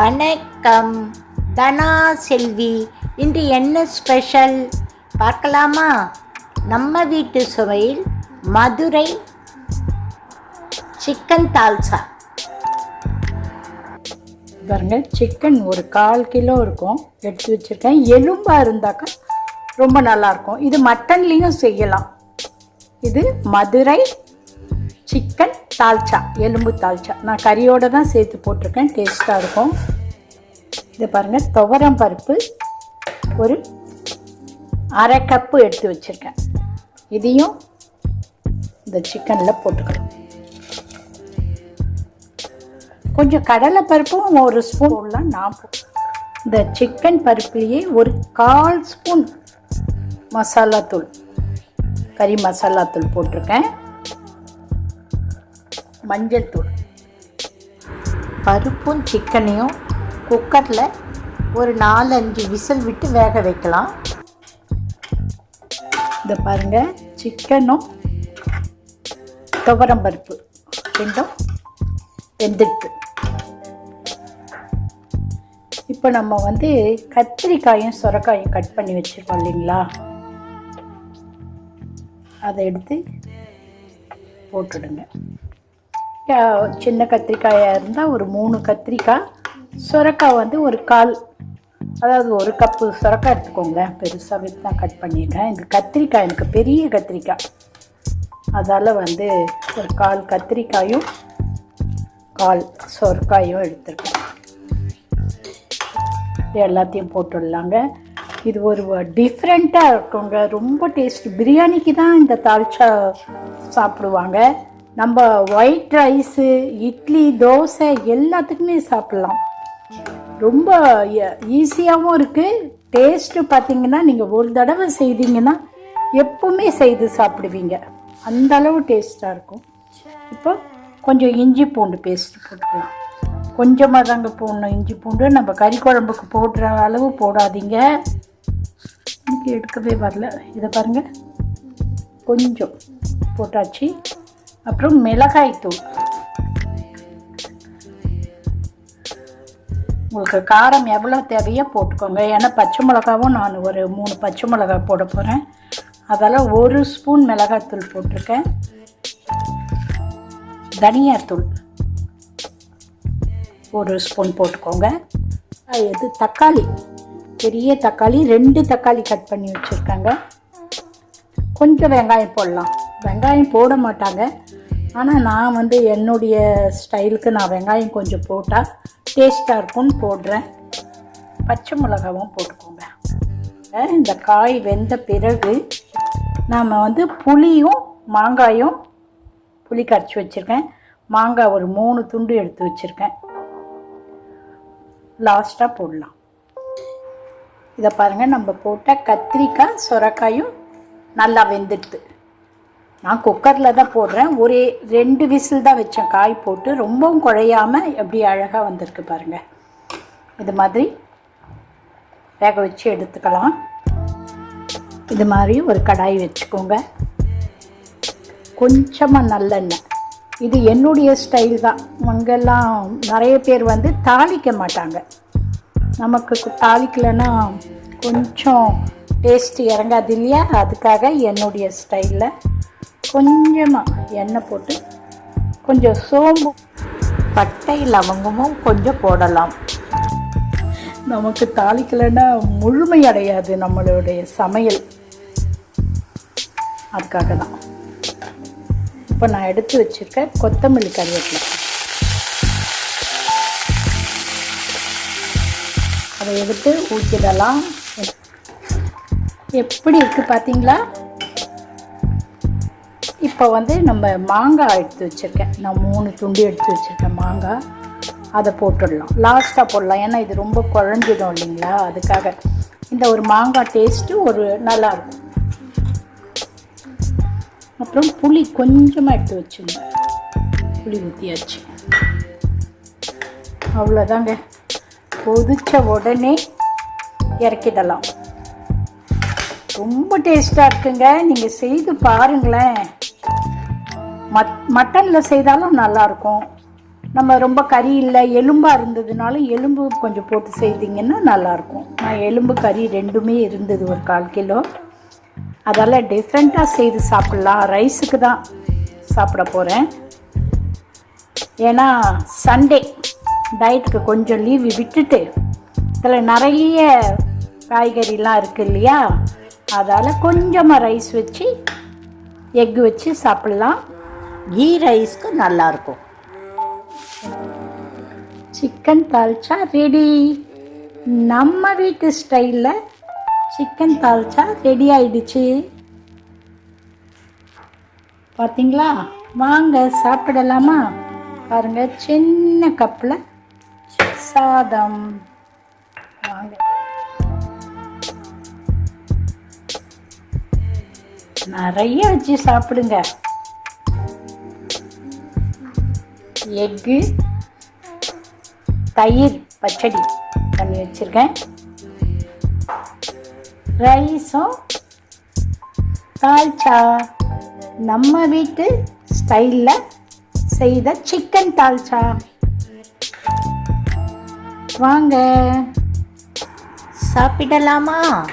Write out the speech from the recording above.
வணக்கம். தனா செல்வி இன்று என்ன ஸ்பெஷல் பார்க்கலாமா? நம்ம வீட்டு சுவையில் மதுரை சிக்கன் தால்சா. பாருங்க சிக்கன் ஒரு கால் கிலோ இருக்கும். எடுத்து வச்சுருக்கேன். எலும்பாக இருந்தாக்கா ரொம்ப நல்லாயிருக்கும். இது மட்டன்லேயும் செய்யலாம். இது மதுரை சிக்கன் தால்ச்சா எலும்பு தால்ச்சா நான் கறியோடு தான் சேர்த்து போட்டிருக்கேன். டேஸ்ட்டாக இருக்கும். இது பாருங்கள் துவரம் பருப்பு ஒரு அரை கப்பு எடுத்து வச்சுருக்கேன். இதையும் இந்த சிக்கனில் போட்டுக்கணும். கொஞ்சம் கடலை பருப்பும் ஒரு ஸ்பூன் போடலாம் நான் இந்த சிக்கன் பருப்புலேயே ஒரு கால் ஸ்பூன் மசாலா தூள் கறி மசாலா தூள் போட்டிருக்கேன். மஞ்சள் தூள். பருப்பும் சிக்கனையும் குக்கரில் ஒரு நாலஞ்சு விசில் விட்டு வேக வைக்கலாம். இந்த பாருங்கள் சிக்கனும் துவரம் பருப்பு ரெண்டும் வெந்துட்டு இப்போ நம்ம வந்து கத்திரிக்காயும் சுரக்காயும் கட் பண்ணி வச்சுருக்கோம் இல்லைங்களா? அதை எடுத்து போட்டுடுங்க. சின்ன கத்திரிக்காயாக இருந்தால் ஒரு மூணு கத்திரிக்காய் சுரக்காய் வந்து ஒரு கால் அதாவது ஒரு கப்பு சுரக்காய் எடுத்துக்கோங்க. பெருசாகவே தான் கட் பண்ணியிருக்கேன் இந்த கத்திரிக்காய் எனக்கு பெரிய கத்திரிக்காய். அதால் வந்து ஒரு கால் கத்திரிக்காயும் கால் சொரக்காயும் எடுத்துருக்கேன். இது எல்லாத்தையும் போட்டுடலாங்க. இது ஒரு டிஃப்ரெண்ட்டாக இருக்குங்க. ரொம்ப டேஸ்ட் பிரியாணிக்கு தான் இந்த தால்ச்சா சாப்பிடுவாங்க. நம்ம ஒயிட் ரைஸு இட்லி தோசை எல்லாத்துக்குமே சாப்பிட்லாம். ரொம்ப ஈஸியாகவும் இருக்குது டேஸ்ட்டு பார்த்தீங்கன்னா நீங்கள் ஒரு தடவை செய்தீங்கன்னா எப்பவுமே செய்து சாப்பிடுவீங்க. அந்த அளவு டேஸ்ட்டாக இருக்கும். இப்போ கொஞ்சம் இஞ்சி பூண்டு பேஸ்ட் போட்டுக்கலாம். கொஞ்சமாக தாங்க போடணும் இஞ்சி பூண்டு. நம்ம கறி குழம்புக்கு போடுற அளவு போடாதீங்க. எனக்கு எடுக்கவே வரல. இதை பாருங்கள் கொஞ்சம் போட்டாச்சு. அப்புறம் மிளகாய் உங்களுக்கு காரம் எவ்வளோ தேவையோ போட்டுக்கோங்க. ஏன்னா பச்சை மிளகாவும் நான் ஒரு மூணு பச்சை மிளகா போட போகிறேன் அதெல்லாம் ஒரு ஸ்பூன் மிளகாத்தூள் போட்டிருக்கேன். தனியாத்தூள் ஒரு ஸ்பூன் போட்டுக்கோங்க. இது தக்காளி. பெரிய தக்காளி ரெண்டு தக்காளி கட் பண்ணி வச்சுருக்காங்க. கொஞ்சம் வெங்காயம் போடலாம். வெங்காயம் போட மாட்டாங்க. ஆனால் நான் வந்து என்னுடைய ஸ்டைலுக்கு நான் வெங்காயம் கொஞ்சம் போட்டால் டேஸ்ட்டாக இருக்கும்னு போடுறேன். பச்சை மிளகாவும் போட்டுக்கோங்க. இந்த காய் வெந்த பிறகு நாம் வந்து புளியும் மாங்காயும் புளி கரைச்சி வச்சுருக்கேன். மாங்காய் ஒரு மூணு துண்டு எடுத்து வச்சுருக்கேன். லாஸ்ட்டாக போடலாம். இதை பாருங்கள் நம்ம போட்டால் கத்திரிக்காய் சொரக்காயும் நல்லா வெந்துடுது. நான் குக்கரில் தான் போடுறேன். ஒரே ரெண்டு விசில் தான் வச்சேன். காய் போட்டு ரொம்பவும் குழையாமல் எப்படி அழகாக வந்திருக்கு பாருங்கள் இது மாதிரி வேக வச்சு எடுத்துக்கலாம். இது மாதிரி ஒரு கடாய் வச்சுக்கோங்க. கொஞ்சமாக நல்லெண்ணெய். இது என்னுடைய ஸ்டைல் தான். அங்கெல்லாம் நிறைய பேர் வந்து தாளிக்க மாட்டாங்க. நமக்கு தாளிக்கலைன்னா கொஞ்சம் டேஸ்ட் இறங்காது இல்லையா? அதுக்காக என்னுடைய ஸ்டைலில் கொஞ்சமாக எண்ணெய் போட்டு கொஞ்சம் சோம்பு பட்டை லவங்கமும் கொஞ்சம் போடலாம். நமக்கு தாளிக்கலைன்னா முழுமை அடையாது நம்மளுடைய சமையல். அதுக்காக தான். இப்போ நான் எடுத்து வச்சுருக்கேன் கொத்தமல்லி கருவேப்பிலை. அதை எடுத்து ஊற்றிடலாம் எப்படி இருக்குது பார்த்தீங்களா? இப்போ வந்து நம்ம மாங்காய் எடுத்து வச்சுருக்கேன். நான் மூணு துண்டு எடுத்து வச்சுருக்கேன் மாங்காய். அதை போட்டுடலாம். லாஸ்ட்டாக போடலாம். ஏன்னா இது ரொம்ப குழஞ்சிடும் இல்லைங்களா? அதுக்காக. இந்த ஒரு மாங்காய் டேஸ்ட்டு ஒரு நல்லா இருக்கும் அப்புறம் புளி கொஞ்சமாக எடுத்து வச்சுருந்தேன் புளி ஊற்றியாச்சு அவ்வளோதாங்க. கொதிச்ச உடனே இறக்கிடலாம். ரொம்ப டேஸ்ட்டாக இருக்குங்க. நீங்கள் செய்து பாருங்களேன். மட் மட்டனில் செய்தாலும் நல்லாயிருக்கும் நம்ம ரொம்ப கறி இல்லை எலும்பாக இருந்ததுனாலும் எலும்பு கொஞ்சம் போட்டு செய்தீங்கன்னா நல்லாயிருக்கும் நான் எலும்பு கறி ரெண்டுமே இருந்தது ஒரு கால் கிலோ. அதால் டிஃப்ரெண்ட்டாக செய்து சாப்பிட்லாம். ரைஸுக்கு தான் சாப்பிட போகிறேன் ஏன்னா சண்டே டயட்டுக்கு கொஞ்சம் லீவு விட்டுட்டு இதில் நிறைய காய்கறிலாம் இருக்குது இல்லையா? அதால் கொஞ்சமாக ரைஸ் வச்சு எக்கு வச்சு சாப்பிட்லாம். கீ ரைஸ்க்கு நல்லாயிருக்கும் சிக்கன் தால்ச்சா ரெடி நம்ம வீட்டு ஸ்டைலில் சிக்கன் தால்ச்சா ரெடி ஆயிடுச்சு. பார்த்தீங்களா வாங்க சாப்பிடலாமா? பாருங்க சின்ன கப்பில் சாதம். வாங்க. நிறைய வச்சு சாப்பிடுங்க. எக்கு தயிர் பச்சடி பண்ணி வச்சுருக்கேன். ரைஸும் தால்ச்சா. நம்ம வீட்டு ஸ்டைலில் செய்த சிக்கன் தால்ச்சா. வாங்க. சாப்பிடலாமா?